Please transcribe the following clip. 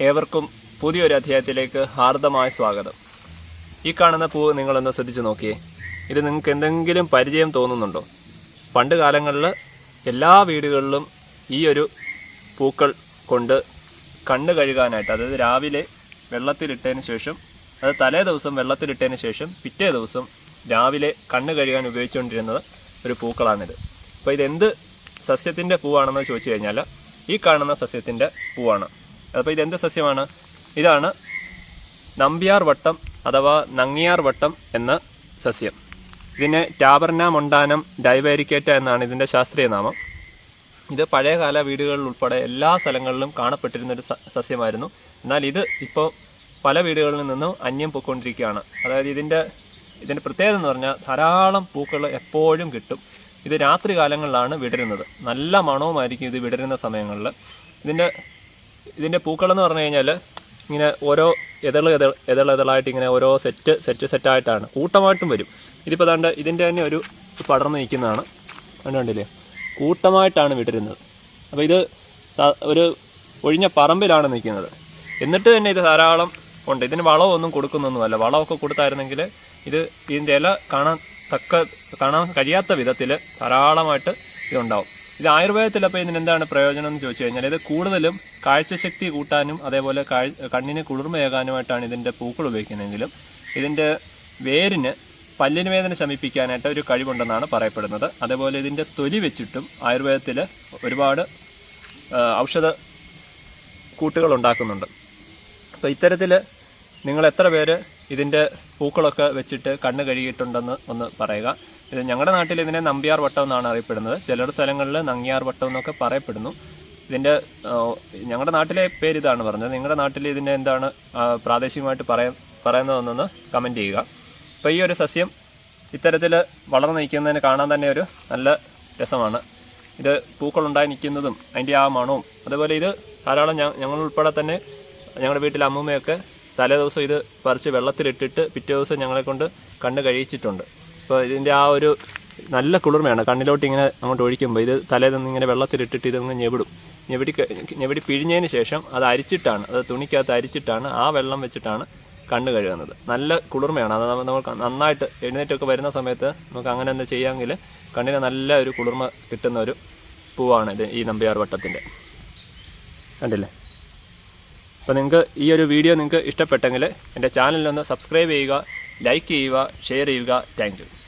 ഏവർക്കും പുതിയൊരു അധ്യായത്തിലേക്ക് ഹാർദമായ സ്വാഗതം. ഈ കാണുന്ന പൂവ് നിങ്ങളൊന്ന് ശ്രദ്ധിച്ചു നോക്കിയേ. ഇത് നിങ്ങൾക്ക് എന്തെങ്കിലും പരിചയം തോന്നുന്നുണ്ടോ? പണ്ട് കാലങ്ങളിൽ എല്ലാ വീടുകളിലും ഈ ഒരു പൂക്കൾ കൊണ്ട് കണ്ണ് കഴുകാനായിട്ട് അതായത് രാവിലെ വെള്ളത്തിലിട്ടതിന് ശേഷം അത് തലേ ദിവസം വെള്ളത്തിലിട്ടതിന് ശേഷം പിറ്റേ ദിവസം രാവിലെ കണ്ണ് കഴുകാൻ ഉപയോഗിച്ചുകൊണ്ടിരുന്നത് ഒരു പൂക്കളാണിത്. അപ്പോൾ ഇതെന്ത് സസ്യത്തിന്റെ പൂവാണെന്ന് ചോദിച്ചു കഴിഞ്ഞാൽ ഈ കാണുന്ന സസ്യത്തിന്റെ പൂവാണ്. അപ്പോൾ ഇതെന്ത് സസ്യമാണ്? ഇതാണ് നമ്പ്യാർ വട്ടം അഥവാ നങ്ങിയാർ വട്ടം എന്ന സസ്യം. ഇതിന് ടാബർന മൊണ്ടാനം ഡൈവേരിക്കേറ്റ എന്നാണ് ഇതിന്റെ ശാസ്ത്രീയ നാമം. ഇത് പഴയകാല വീടുകളിൽ ഉൾപ്പെടെ എല്ലാ സ്ഥലങ്ങളിലും കാണപ്പെട്ടിരുന്ന ഒരു സസ്യമായിരുന്നു. എന്നാൽ ഇത് ഇപ്പോൾ പല വീടുകളിൽ നിന്നും അന്യം പൊയ്ക്കൊണ്ടിരിക്കുകയാണ്. അതായത് ഇതിന്റെ ഇതിന്റെ പ്രത്യേകത എന്ന് പറഞ്ഞാൽ ധാരാളം പൂക്കൾ എപ്പോഴും കിട്ടും. ഇത് രാത്രി കാലങ്ങളിലാണ് വിടരുന്നത്. നല്ല മണവുമായിരിക്കും ഇത് വിടരുന്ന സമയങ്ങളിൽ. ഇതിന്റെ ഇതിന്റെ പൂക്കളെന്ന് പറഞ്ഞു കഴിഞ്ഞാൽ ഇങ്ങനെ ഓരോ എതൾ എതൾ എതളായിട്ട് ഇങ്ങനെ ഓരോ സെറ്റ് സെറ്റ് സെറ്റായിട്ടാണ്. കൂട്ടമായിട്ടും വരും. ഇതിപ്പോൾ ദാണ്ട് ഇതിന്റെ തന്നെ ഒരു പടർന്ന് നിൽക്കുന്നതാണ്. കണ്ടുകൊണ്ടില്ലേ കൂട്ടമായിട്ടാണ് വിടരുന്നത്. അപ്പോൾ ഇത് ഒരു ഒഴിഞ്ഞ പറമ്പിലാണ് നിൽക്കുന്നത്. എന്നിട്ട് തന്നെ ഇത് ധാരാളം ഉണ്ട്. ഇതിന് വളമൊന്നും കൊടുക്കുന്നൊന്നുമല്ല. വളമൊക്കെ കൊടുത്തായിരുന്നെങ്കിൽ ഇത് ഇതിന്റെ ഇല കാണാൻ തക്ക കാണാൻ കഴിയാത്ത വിധത്തിൽ ധാരാളമായിട്ട് ഇതുണ്ടാവും. ഇത് ആയുർവേദത്തിൽ അപ്പോൾ ഇതിന് എന്താണ് പ്രയോജനം എന്ന് ചോദിച്ചു കഴിഞ്ഞാൽ ഇത് കൂടുതലും കാഴ്ചശക്തി കൂട്ടാനും അതേപോലെ കണ്ണിന് കുളിർമയേകാനുമായിട്ടാണ് ഇതിന്റെ പൂക്കൾ ഉപയോഗിക്കുന്നതെങ്കിലും ഇതിന്റെ വേരിന് പല്ലിന് വേദന ശമിപ്പിക്കാനായിട്ട് ഒരു കഴിവുണ്ടെന്നാണ് പറയപ്പെടുന്നത്. അതേപോലെ ഇതിന്റെ തൊലി വെച്ചിട്ടും ആയുർവേദത്തിൽ ഒരുപാട് ഔഷധ കൂട്ടുകൾ ഉണ്ടാക്കുന്നുണ്ട്. അപ്പോൾ ഇത്തരത്തിൽ നിങ്ങൾ എത്ര പേര് ഇതിന്റെ പൂക്കളൊക്കെ വെച്ചിട്ട് കണ്ണ് കഴുകിയിട്ടുണ്ടെന്ന് ഒന്ന് പറയുക. ഞങ്ങളുടെ നാട്ടിൽ ഇതിനെ നമ്പ്യാർ വട്ടം എന്നാണ് അറിയപ്പെടുന്നത്. ചിലർ സ്ഥലങ്ങളിൽ നങ്ങിയാർ വട്ടം എന്നൊക്കെ പറയപ്പെടുന്നു. ഇതിന്റെ ഞങ്ങളുടെ നാട്ടിലെ പേര് ഇതാണ് പറഞ്ഞത്. നിങ്ങളുടെ നാട്ടിൽ ഇതിന്റെ എന്താണ് പ്രാദേശികമായിട്ട് പറയാൻ പറയുന്നതെന്നൊന്ന് കമന്റ് ചെയ്യുക. അപ്പോൾ ഈ ഒരു സസ്യം ഇത്തരത്തിൽ വളർന്നു നിൽക്കുന്നതിന് കാണാൻ തന്നെ ഒരു നല്ല രസമാണ്. ഇത് പൂക്കളുണ്ടായി നിൽക്കുന്നതും അതിന്റെ ആ മണവും. അതുപോലെ ഇത് ധാരാളം ഞങ്ങൾ ഉൾപ്പെടെ തന്നെ ഞങ്ങളുടെ വീട്ടിലെ അമ്മൂമ്മയൊക്കെ തലേ ദിവസം ഇത് പറിച്ച് വെള്ളത്തിലിട്ടിട്ട് പിറ്റേ ദിവസം ഞങ്ങളെ കൊണ്ട് കണ്ണ് കഴിച്ചിട്ടുണ്ട് അപ്പോൾ ഇതിന്റെ ആ ഒരു നല്ല കുളിർമയാണ്. കണ്ണിലോട്ട് ഇങ്ങനെ അങ്ങോട്ട് ഒഴിക്കുമ്പോൾ ഇത് തലേ നിന്ന് ഇങ്ങനെ വെള്ളത്തിലിട്ടിട്ട് ഇതങ്ങ് ഞെവിടും. ഞെവിടി ഞെവിടി പിഴിഞ്ഞതിന് ശേഷം അത് അരിച്ചിട്ടാണ് അത് തുണിക്കകത്ത് അരിച്ചിട്ടാണ് ആ വെള്ളം വെച്ചിട്ടാണ് കണ്ണ് കഴുകുന്നത്. നല്ല കുളിർമയാണ്. അത് നമ്മൾ നന്നായിട്ട് എഴുന്നേറ്റൊക്കെ വരുന്ന സമയത്ത് നമുക്ക് അങ്ങനെ എന്താ ചെയ്യാമെങ്കിൽ കണ്ണിന് നല്ല ഒരു കുളിർമ കിട്ടുന്ന ഒരു പൂവാണ് ഇത് ഈ നമ്പിയാർ വട്ടത്തിന്റെ കണ്ടില്ലേ? അപ്പോൾ നിങ്ങൾക്ക് ഈ ഒരു വീഡിയോ നിങ്ങൾക്ക് ഇഷ്ടപ്പെട്ടെങ്കിൽ എന്റെ ചാനലിലൊന്ന് സബ്സ്ക്രൈബ് ചെയ്യുക. ലൈക്ക് ചെയ്യുക ഷെയർ ചെയ്യുക. താങ്ക്